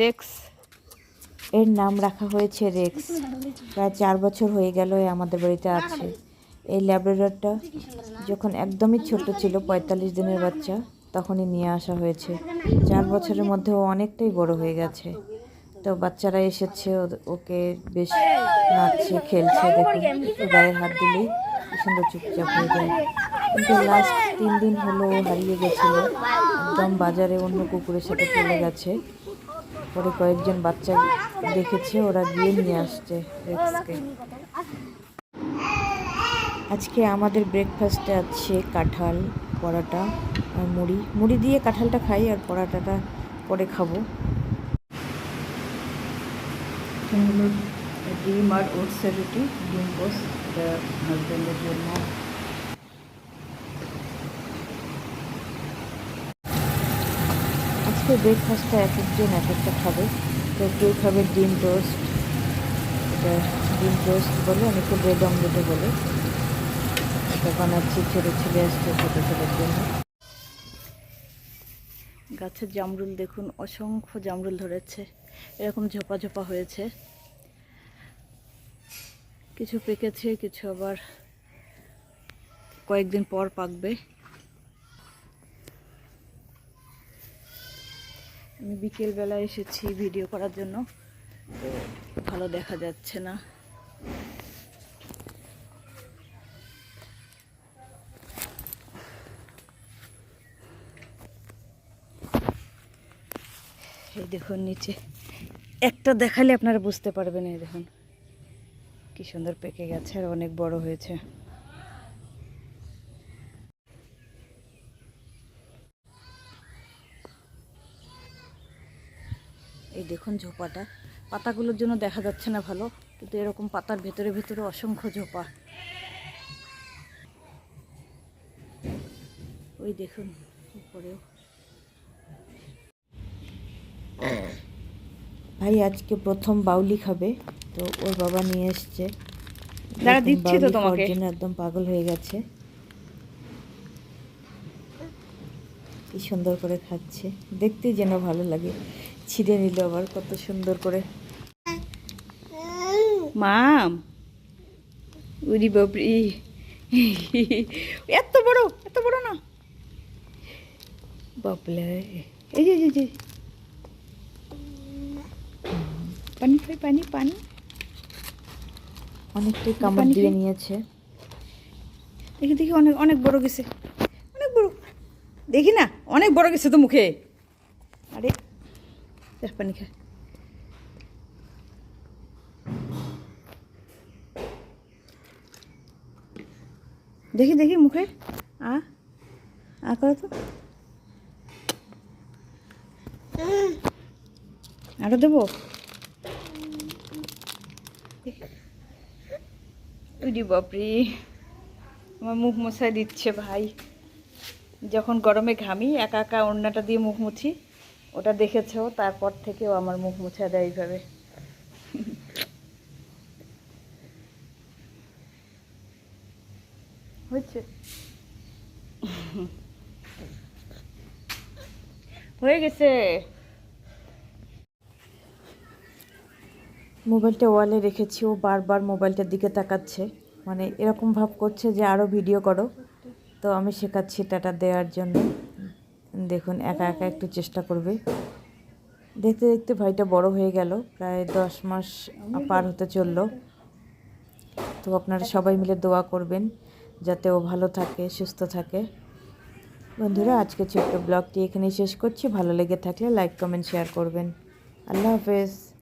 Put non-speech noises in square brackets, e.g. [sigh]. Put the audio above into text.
Rex এর নাম রাখা হয়েছে রেক্স প্রায় চার বছর হয়ে গেল আমাদের বাড়িতে আছে এই ল্যাবরেটরটা যখন একদমই ছোট ছিল, পঁয়তাল্লিশ দিনের বাচ্চা, তখনই নিয়ে আসা হয়েছে। চার বছরের মধ্যে ও অনেকটাই বড় হয়ে গেছে। তো বাচ্চারা এসেছে ওকে বেশ নাচছে, খেলছে, দেখুন গায়ে হাত দিলেই সুন্দর চুপচাপ হয়ে যায়। কিন্তু লাস্ট তিন দিন হলো হারিয়ে গেছিল। একদম বাজারে অন্য কুকুরের সাথে চলে গেছে। পরে কয়েকজন বাচ্চা দেখেছে, ওরা গিয়ে নিয়ে আসছে আজকে আমাদের ব্রেকফাস্টে আছে কাঁঠাল, পরাটা, আর মুড়ি। মুড়ি দিয়ে কাঁঠালটা খাই আর পরাটাটা পরে খাব। ডিম আর ওটসের রুটি, ডিম পোস্ট হাজব্যান্ডের জন্য। আজকে ব্রেকফাস্টটা এক একজন, এক একটা খাবে। তো কেউ খাবে ডিম টোস্ট। এটা ডিম টোস্ট বলে অনেকে ব্রেড অমলেটও বলে। এটা বানাচ্ছি ছোটো ছেলে আসছে ছোটো ছেলের জন্য। গাছের জামরুল দেখুন, অসংখ্য জামরুল ধরেছে। এরকম ঝোপা ঝোপা হয়েছে। কিছু পেকেছে, কিছু আবার কয়েকদিন পর পাকবে। আমি বিকেলবেলা এসেছি ভিডিও করার জন্য। তো ভালো দেখা যাচ্ছে না। এই দেখুন নিচে। একটা দেখালে আপনারা বুঝতে পারবেন, এই দেখুন। কি সুন্দর পেকে গেছে আর অনেক বড় হয়েছে। এই দেখুন ঝোপাটা। পাতাগুলোর জন্য দেখা যাচ্ছে না ভালো কিন্তু এরকম পাতার ভেতরে ভেতরে অসংখ্য ঝোপা। ওই দেখুন উপরেও। ভাই আজকে প্রথম বাউলি খাবে তো ওর বাবা নিয়ে এসছে। দাঁড়া, দেখুন, দিচ্ছি তো বাউলি তোমাকে। জন্য একদম পাগল হয়ে গেছে। কি সুন্দর করে খাচ্ছে। দেখতে যেন ভালো লাগে। ছিঁড়ে নিল আবার কত সুন্দর করে। [laughs] মাম উরি বাপরি [laughs] এত বড় এত বড় না। বাপলে এই যে যে, পানি খাই পানি পানি। অনেকটাই কামড় দিয়ে নিয়েছে। দেখি দেখি অনেক অনেক বড় গেছে। অনেক বড়। দেখি না অনেক বড় গেছে তো মুখে। পানি খা দেখি দেখি মুখে। আ আ করো তো। আরও দেবো? উরি বাপরি। আমার মুখ মোছাই দিচ্ছে ভাই। যখন গরমে ঘামি, একা একা ওড়নাটা দিয়ে মুখ মুছি। ওটা দেখেছেও তারপর থেকেও আমার মুখ মুছা দেয় এইভাবে। হয়েছে? হয়ে গেছে। মোবাইলটা ওয়ালে রেখেছি, ও বারবার মোবাইলটার দিকে তাকাচ্ছে। মানে এরকম ভাব করছে যে আরও ভিডিও করো। তো আমি শেখাচ্ছি টাটা দেওয়ার জন্য। দেখুন, একা একা একটু চেষ্টা করবে। দেখতে দেখতে ভাইটা বড় হয়ে গেল, প্রায় দশ মাস পার হতে চলল। তো আপনারা সবাই মিলে দোয়া করবেন যাতে ও ভালো থাকে, সুস্থ থাকে। বন্ধুরা, আজকে ছোট্ট ব্লগটি এখানেই শেষ করছি। ভালো লেগে থাকলে লাইক, কমেন্ট, শেয়ার করবেন। আল্লাহ হাফেজ।